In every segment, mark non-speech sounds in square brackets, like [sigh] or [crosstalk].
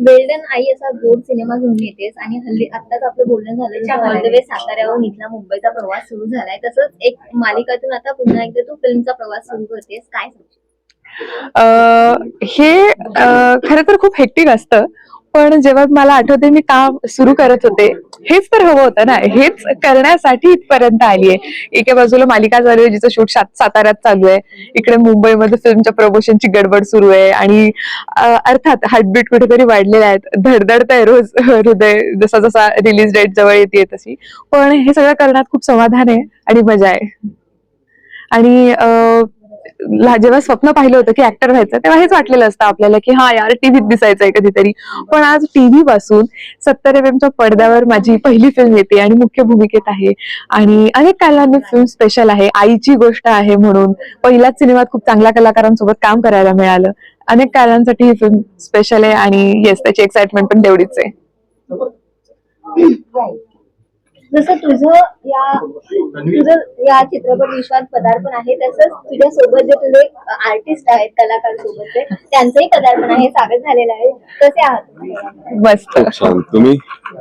बेल्डन आई असा गोड सिनेमा घेऊन येतेस आणि हल्ली आत्ताच आपलं बोलणं झालं की वे साताऱ्याहून इथला मुंबईचा प्रवास सुरू झालाय तसंच एक मालिकातून आता पुन्हा एकदा तू फिल्मचा प्रवास सुरू करतेस काय सांगशील? हे खर तर खूप हेक्टिक असतं पण जेव्हा मला आठवते मी काम सुरू करत होते हेच तर हवं होतं ना. हेच करण्यासाठी इथपर्यंत आलीये. एका बाजूला मालिका चालू आहे जिचं शूट साताऱ्यात चालू आहे. इकडे मुंबईमध्ये फिल्मच्या प्रमोशनची गडबड सुरू आहे. आणि अर्थात हार्टबीट कुठेतरी वाढलेले आहेत. धडधडत आहे रोज हृदय जसा जसा रिलीज डेट जवळ येते तशी. पण हे सगळं करण्यात खूप समाधान आहे आणि मजा आहे. आणि अं, ला- जेव्हा स्वप्न पाहिलं होतं की ऍक्टर व्हायचं तेव्हा हेच वाटलेलं असतं आपल्याला की हा यार टीव्हीत दिसायचंय कधीतरी. पण आज टीव्ही पासून सत्तर एम च्या पडद्यावर माझी पहिली फिल्म येते आणि मुख्य भूमिकेत आहे. आणि अनेक कालांनी फिल्म स्पेशल आहे. आईची गोष्ट आहे म्हणून पहिल्याच सिनेमात खूप चांगल्या कलाकारांसोबत काम करायला मिळालं. अनेक कारणांसाठी ही फिल्म स्पेशल आहे आणि येस त्याची एक्साइटमेंट पण तेवढीच आहे. जसं तुझं या तुझं या चित्रपट विश्वात पदार्पण आहे तसंच तुझ्या सोबत जे तुझे आर्टिस्ट आहेत कलाकार सोबतचे त्यांचंही पदार्पण आहे सागर झालेलं आहे. कसे आहात? तुम्ही? मस्त छान. तुम्ही?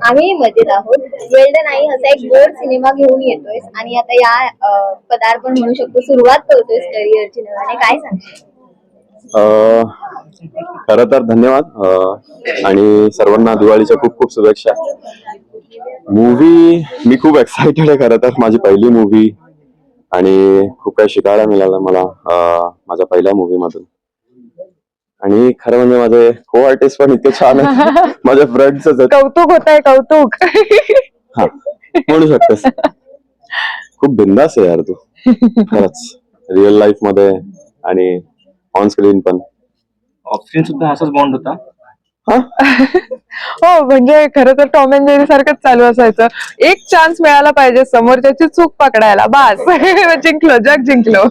आम्ही मजेत आहोत. वेल्डन आई असा एक गोड सिनेमा घेऊन येतोय आणि आता या पदार्पण म्हणू शकतो सुरुवात करतोय करिअरची नव्याने. काय सांगशील? खर तर धन्यवाद. आणि सर्वांना दिवाळीच्या खूप खूप शुभेच्छा. मूवी मी खूप एक्साइटेड आहे खरं तर. माझी पहिली मूवी आणि खूप काही शिकायला मिळालं मला माझ्या पहिल्या मूवी मधून. आणि खरं म्हणजे माझे को आर्टिस्ट पण इतके छान आहेत. [laughs] माझ्या फ्रेंड्स आहेत. कौतुक होत आहे कौतुक. हा म्हणू शकतेस. खूप बिंदास आहे यार तू. खरंच. रिअल लाईफमध्ये आणि ऑन स्क्रीन पण. ऑफस्क्रीन सुद्धा असाच बॉन्ड होता. [laughs] हा म्हणजे खरं तर टॉम अँड जेरी सारखंच चालू असायचं. एक चान्स मिळाला पाहिजे समोरच्याची चूक पकडायला बास. [laughs] जिंकलो जग जिंकलो.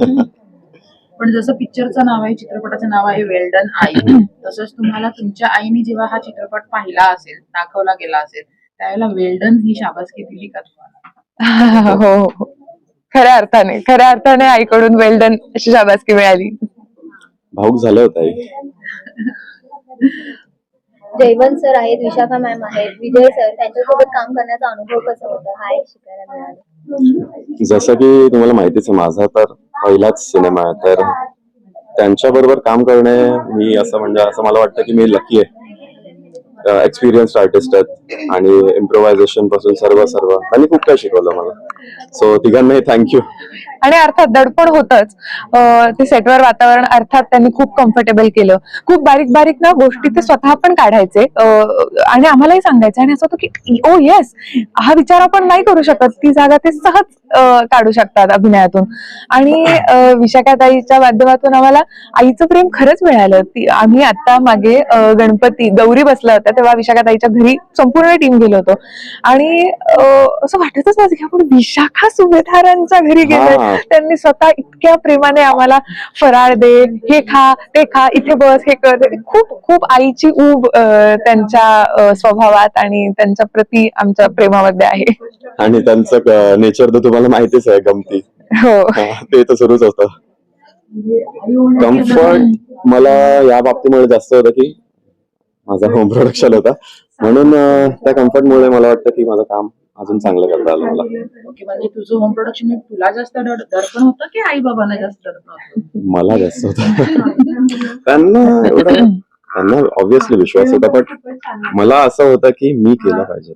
पण जसं पिक्चरचं नाव आहे चित्रपटाचं नाव आहे वेल्डन आई. [clears throat] तसंच तुम्हाला तुमच्या आईने जेव्हा हा चित्रपट पाहिला असेल दाखवला गेला असेल त्यावेळेला वेल्डन ही शाबासकी दिली का तुम्हाला? हो [laughs] हो, हो खऱ्या अर्थाने खऱ्या अर्थाने आईकडून वेल्डन अशी शाबासकी मिळाली. भाऊक झालं होतं आई. जयवंत सर आहेत विशाखा मॅम आहेत विजय सर त्यांच्यासोबत काम करण्याचा अनुभव कसा होता? हा एक शिकायला मिळाला. जसं की तुम्हाला माहितीच आहे माझा तर पहिलाच सिनेमा आहे. तर त्यांच्या बरोबर काम करणे मी असं म्हणजे असं मला वाटतं की मी लकी आहे. एक्सपिरियन्स आर्टिस्ट आहेत आणि इम्प्रोव्हायझेशनपासून सर्व सर्व. त्यांनी खूप काही शिकवलं मला. सो तिघांनाही थँक्यू आणि अर्थात दडपण होतच. ते सेटवर वातावरण अर्थात त्यांनी खूप कम्फर्टेबल केलं. खूप बारीक बारीक ना गोष्टी ते स्वतः पण काढायचे. आणि आम्हालाही सांगायचे. आणि असं होतं की ओ येस हा विचार आपण नाही करू शकत. ती जागा ते सहज काढू शकतात अभिनयातून. आणि विशाखाताईच्या माध्यमातून आम्हाला आईचं प्रेम खरंच मिळालं. ती आम्ही आता मागे गणपती गौरी बसल्या होत्या. तेव्हा विशाखाताईच्या घरी संपूर्ण टीम गेलो होतो. आणि असं वाटतच नव्हतं की आपण विशाखा सुभेदारांच्या घरी गेलोय. त्यांनी स्वतः इतक्या प्रेमाने आम्हाला फराळ दे हे खा ते खा इथे बस हे कर. खूप खूप आईची ऊब त्यांच्या स्वभावात आणि त्यांच्या प्रती आमच्या प्रेमामध्ये आहे. आणि त्यांचं नेचर तर तुम्हाला माहितीच आहे गमती. हो. हा, ते तर सुरूच होतं. कम्फर्ट मला या बाबतीमुळे जास्त होतं की माझा होम प्रोडक्शन होता. म्हणून त्या कम्फर्टमुळे मला वाटतं की माझं काम अजून चांगलं करता आलं मला. ओके म्हणजे तुझं होम प्रोडक्शन तुला जास्त दड- दडपण होतं की आई बाबांना जास्त दडपण होतं मला जास्त होतं. त्यांना एवढं त्यांना ऑब्विसली विश्वास होता पण मला असं होतं की मी केलं पाहिजे.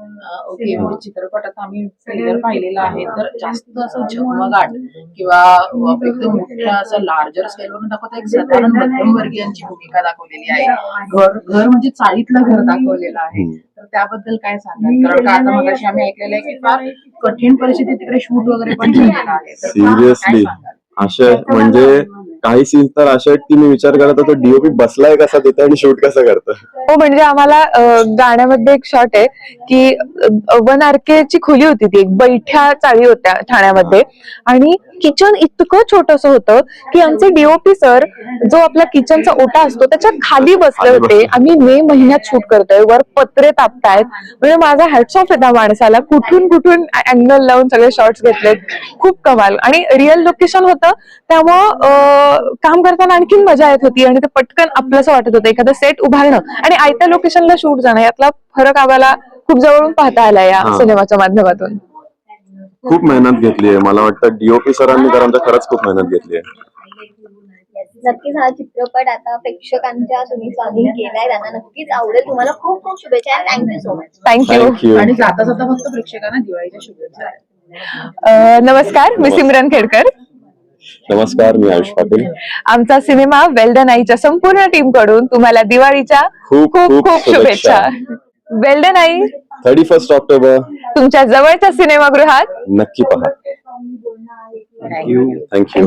ओके म्हणजे चित्रपट आता आम्ही ट्रेलर पाहिलेला आहे तर जास्त असं झगमगाट किंवा एकदम मोठ्या असं लार्जर स्केलवर दाखवता एक साधारण मध्यमवर्गीयांची भूमिका दाखवलेली आहे. घर घर म्हणजे चाळीतलं घर दाखवलेलं आहे. तर त्याबद्दल काय सांगाल? कारण का आता मगाशी आम्ही ऐकलेलं आहे की फार कठीण परिस्थितीत तिकडे शूट वगैरे पण [laughs] केलेलं आहे. तर काय सिरियसली? असे म्हणजे काही सीन्स तर असे आहेत की मी विचार करत होतो डीओपी बसलाय कसा तिथे आणि शूट कसं करतं हो म्हणजे आम्हाला अं, गाण्यामध्ये एक शॉट आहे की वन आर ची खोली होती ती एक बैठ्या चाळी होत्या ठाण्यामध्ये. आणि किचन इतकं छोटस होतं की आमचे डीओपी सर जो आपला किचनचा ओटा असतो त्याच्याखाली बसले होते. आम्ही मे महिन्यात शूट करतोय. वर पत्रे तापतायत. म्हणजे माझा हॅट्स ऑफ आहे त्या माणसाला. कुठून कुठून अँगल लावून सगळे शॉर्ट्स घेतलेत. खूप कमाल. आणि रिअल लोकेशन होतं. त्यामुळं काम करताना आणखीन मजा येत होती आणि ते पटकन आपलंसं वाटत होतं. एखादं सेट उभारणं. आणि आयत्या लोकेशनला शूट जाणं. यातला फरक आम्हाला खूप जवळून पाहता आला या. सिनेमाच्या माध्यमातून. खूप मेहनत घेतली आहे. मला वाटतं डीओपी सरांनी तर आमच्या खरंच खूप मेहनत घेतली आहे. नक्कीच हा चित्रपट आता प्रेक्षकांच्या तुम्ही स्वाधीन केलाय. त्यांना नक्कीच आवडेल. तुम्हाला खूप खूप शुभेच्छा थँक्यू सो मच थँक्यू आणि जाता जाता फक्त प्रेक्षकांना दिवाळीच्या शुभेच्छा. नमस्कार. मी सिमरन खेडकर. नमस्कार मी आयुष पाटील. आमचा सिनेमा वेल्डन आईच्या संपूर्ण टीमकडून तुम्हाला दिवाळीच्या खूप खूप खूप खूप शुभेच्छा. Well done Aai thirty first October. तुमच्या जवळच्या सिनेमागृहात? नक्की पहा. Thank you thank you thank you